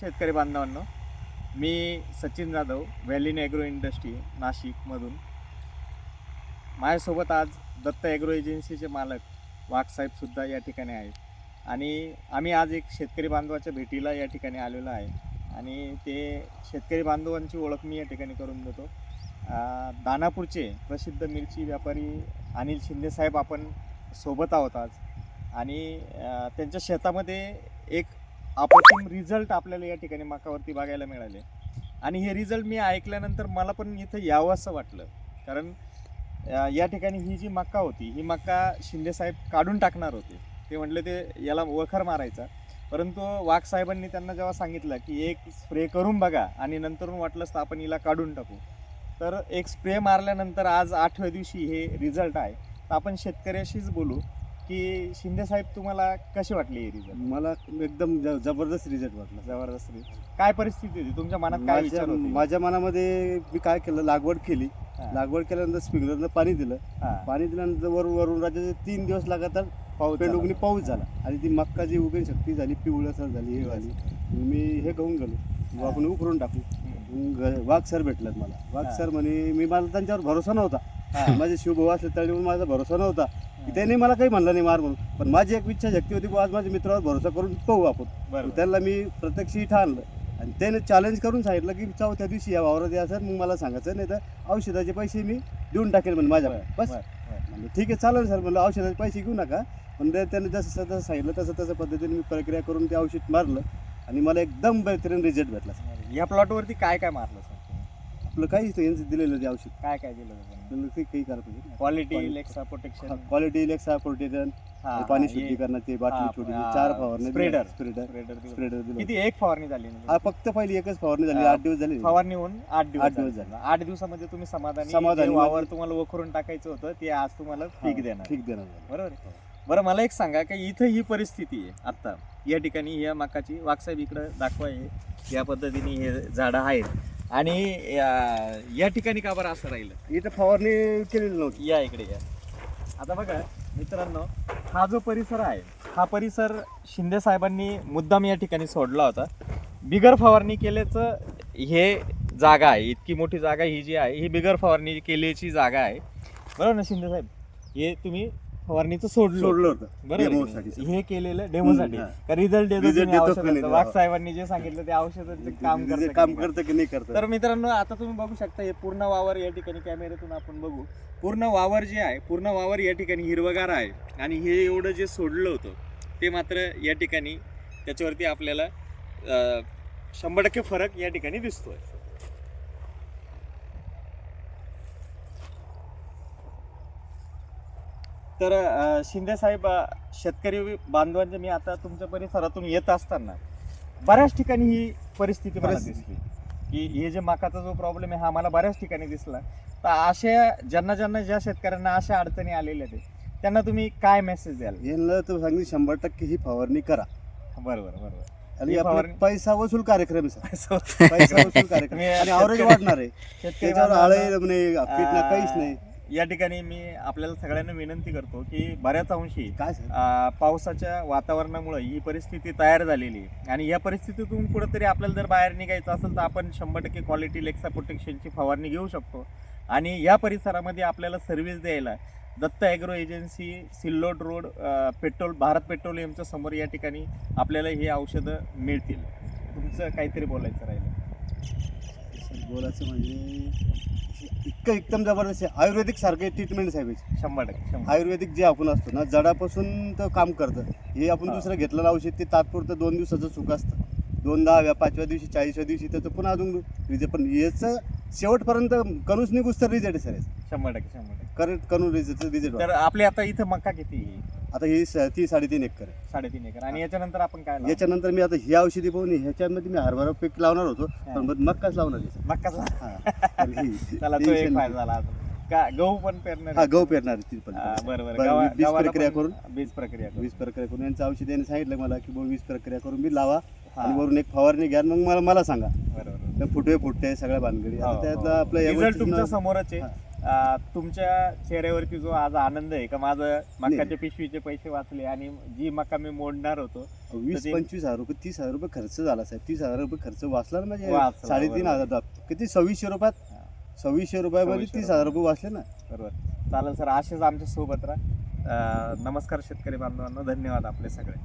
शेतकरी बांधवांनो मी सचिन जाधव व्हॅलिन ॲग्रो इंडस्ट्री नाशिकमधून. माझ्यासोबत आज दत्त ॲग्रो एजन्सीचे मालक वाघसाहेबसुद्धा या ठिकाणी आहेत. आणि आम्ही आज एक शेतकरी बांधवाच्या भेटीला या ठिकाणी आलेलो आहे. आणि ते शेतकरी बांधवांची ओळख मी या ठिकाणी करून देतो. दानापूरचे प्रसिद्ध मिरची व्यापारी अनिल शिंदेसाहेब आपण सोबत आहोत आज. आणि त्यांच्या शेतामध्ये एक अप्रतिम रिझल्ट आपल्याला या ठिकाणी मकावरती बघायला मिळाले. आणि हे रिझल्ट मी ऐकल्यानंतर मला पण इथं यावं असं वाटलं. कारण या ठिकाणी ही जी मक्का होती ही मक्का शिंदेसाहेब काढून टाकणार होते. ते म्हटले ते याला वखर मारायचा. परंतु वाघ साहेबांनी त्यांना जेव्हा सांगितलं की एक स्प्रे करून बघा आणि नंतरून वाटलंच तर आपण हिला काढून टाकू. तर एक स्प्रे मारल्यानंतर आज आठव्या दिवशी हे रिझल्ट आहे. तर आपण शेतकऱ्याशीच बोलू. की शिंदेसाहेब तुम्हाला कसे वाटले हे रिझल्ट मला एकदम ज- जबरदस्त रिझल्ट वाटला. जबरदस्त result. काय परिस्थिती होती? तुमच्या मनात काय माझ्या विचार होते? माझ्या मनामध्ये मी काय केलं? लागवड केली. हा. लागवड केल्यानंतर स्प्रिंकलरनं पाणी दिलं. हा, पाणी दिल्यानंतर वरून वरून राज्याचे तीन दिवस लगातार पाऊस झाला. पेंडुगणी पाऊस झाला. आणि ती मक्का जी उगण शक्ती झाली पिवळसर झाली हे झाली. मी हे घेऊन गेलो. हा. आपण उकरून टाकू. हम्म. मग वाघ सर भेटलात मला. वाघ हा. सर म्हणे मी मला त्यांच्यावर भरोसा नव्हता. हा, माझे शिवभाऊ असले पण माझा भरोसा नव्हता. त्यांनी मला काही म्हणलं नाही मार म्हणून पण माझी एक इच्छा शक्ती होती की आज माझ्या मित्रावर भरोसा करून पाहू आपण. त्यांना मी प्रत्यक्ष आणलं आणि त्याने चॅलेंज करून सांगितलं की चौथ्या दिवशी या वावरात सर मग मला सांगायचं नाही तर औषधाचे पैसे मी देऊन टाकेल म्हणजे माझ्या बस. म्हणलं ठीक आहे चालेल सर म्हणलं औषधाचे पैसे घेऊ नका पण त्याने जसं जसं सांगितलं तसं तसं पद्धतीने मी प्रक्रिया करून ते औषध मारलं आणि मला एकदम बेहतरीन रिझल्ट भेटला. या प्लॉटवरती काय काय मारलं सर? आपलं काहीच नाही यांचं दिलेलं ते औषध. काय काय दिलं होतं काही काही करायला पाहिजे. क्वालिटी. लेक्सा प्रोटेक्शन क्वालिटी इलेक्सा प्रोटेजन पाणी शुद्धीकरण ते बाटली हा, छोटी हा, चार फवारणी spreader. स्प्रेडर किती स्प्रेडर दिलं. एक फवारणी झाली? हा फक्त पहिली एकच फवारणी झाली. हा, आठ दिवस झाले. फवारणी होऊन आठ दिवस आठ दिवस झाले. झाले. आठ दिवसामध्ये तुम्ही समाधानी समाधानी जे वावर म्हणजे- तुम्हाला वखरून टाकायचं होतं ते आज तुम्हाला पीक देणार. ठीक देणार झालं. बरोबर आहे? बरं मला एक सांगा की इथं ही परिस्थिती आहे आता या ठिकाणी या मकाची वाघसाहेब इकडं दाखवा हे. या पद्धतीने हे झाडं आहेत. आणि या- या ठिकाणी का बरं असं राहिलं? इथं फवारणी केलेली नव्हती. या इकडे या. आता बघा मित्रांनो हा जो परिसर आहे हा परिसर शिंदे साहेबांनी मुद्दाम या ठिकाणी सोडला होता. बिगर फवारणी केल्याचं हे जागा आहे इतकी मोठी जागा ही जी आहे ही बिगर फवारणी केल्याची जागा आहे. बरोबर ना शिंदे साहेब? हे तुम्ही फवारणीचं सोडलं सोडलं होतं बरोबर? हे केलेलं डेमोसाठी हम्म, रिझल्ट देतो Result देतो का? नाही? वाघ साहेबांनी जे सांगितलं ते औषधाचं काम जे करतं काम की नाही? करतं की नाही करतं तर मित्रांनो आता तुम्ही बघू शकता हे पूर्ण वावर या ठिकाणी कॅमेऱ्यातून आपण बघू पूर्ण वावर जे आहे पूर्ण वावर या ठिकाणी हिरवगार आहे आणि हे एवढं जे सोडलं होतं ते मात्र या ठिकाणी त्याच्यावरती आपल्याला अं, शंभर टक्के फरक या ठिकाणी दिसतोय तर अं, शिंदे साहेब अं, शेतकरी बांधवांचे मी आता तुमच्या परिसरातून येत असताना बऱ्याच ठिकाणी ही परिस्थिती मला. दिसली. की हे जे मकाचा जो प्रॉब्लेम आहे हा मला बऱ्याच ठिकाणी दिसला. तर अशा ज्यांना ज्यांना ज्या शेतकऱ्यांना अशा अडचणी आलेल्या आहेत त्यांना तुम्ही काय मेसेज द्याल? यांना तर सांगितलं शंभर टक्के ही फवारणी करा. बरोबर बरोबर आणि पैसा वसूल कार्यक्रम. पैसा वसूल कार्यक्रम. आणि आवरेज वाढणार आहे. त्याच्यावर आळे म्हणे कीटनाशक काहीच नाही. या ठिकाणी मी आपल्याला सगळ्यांना विनंती करतो की बऱ्याच अंशी काय पावसाच्या वातावरणामुळे ही परिस्थिती तयार झालेली आहे. आणि या परिस्थितीतून कुठंतरी आपल्याला जर बाहेर निघायचं असेल तर आपण शंभर टक्के क्वालिटी लेक्सा प्रोटेक्शनची फवारणी घेऊ शकतो. आणि या परिसरामध्ये आपल्याला सर्व्हिस द्यायला Datta agro agency Sillod road अ, पेट्रोल भारत पेट्रोलियमच्या समोर या ठिकाणी आपल्याला हे औषधं मिळतील. तुमचं काहीतरी बोलायचं राहिलं. बोलायचं म्हणजे इतकं एकदम जबरदस्त आहे आयुर्वेदिक सारखे ट्रीटमेंट साहेब. शंभर टक्के शंभर आयुर्वेदिक जे आपण असतो ना जडापासून तर काम करतं हे आपण. दुसरं घेतलेलं औषध ते तात्पुरतं दोन दिवसाचं सुख असतं दोन दहाव्या पाचव्या दिवशी चाळीसव्या दिवशी त्याचं पुन्हा अजून रिझल्ट पण याचं शेवटपर्यंत कणूस निघूस तर रिझल्ट आहे सर. शंभर टक्के शंभर टक्के करंट कणून रिझल्ट रिझल्ट तर आपले आता इथं मका किती आहे? आता ही स- ती साडेतीन एकर आहे. साडेतीन एकर. आणि याच्यानंतर आपण काय? याच्यानंतर मी आता ही औषधी पाहून ह्याच्यामध्ये मी हरभरा पीक लावणार होतो पण मग मक्काच लावणार आहे. लाव- हा. तर ही- त्याला तो एक. फायदा झाला अजून. का गहू पण पेरणार हा? गहू पेरणार आहे ती पण हा, बरं बरं. बरं, गव्हा- बीज गव्हाला प्रक्रिया पण करून. बीज प्रक्रिया करून. वीज प्रक्रिया करून. यांचं औषध यांनी सांगितलं मला की बुवा वीज प्रक्रिया करून मी लावा हा, आणि वरून एक फवारणी घ्या आणि मग मला मला सांगा. बरं बरं तर फुटवे फुटते सगळ्या भानगडी. हो, आता त्यातलं हो. आपलं या रिझल्ट गोष्टीचं तुमच्या समोरच आहे. हा. अं, तुमच्या चेहऱ्यावरती जो आज आनंद आहे का? माझं मकाच्या पिशवीचे पैसे वाचले आणि जी मका मी मोडणार होतो वीस ते- पंचवीस हजार रुपये तीस हजार रुपये खर्च झाला साहेब. तीस हजार रुपये खर्च वाचला ना म्हणजे वाचला, साडेतीन बरोबर. हजार दा- किती? सव्वीसशे रुपयात. सव्वीसशे रुपयामध्ये सव्वीसशे तीस हजार रुपये वाचले ना. बरोबर. चालेल सर असेच आमच्यासोबत राहा. अं, नमस्कार शेतकरी बांधवांनो धन्यवाद आपले सगळे.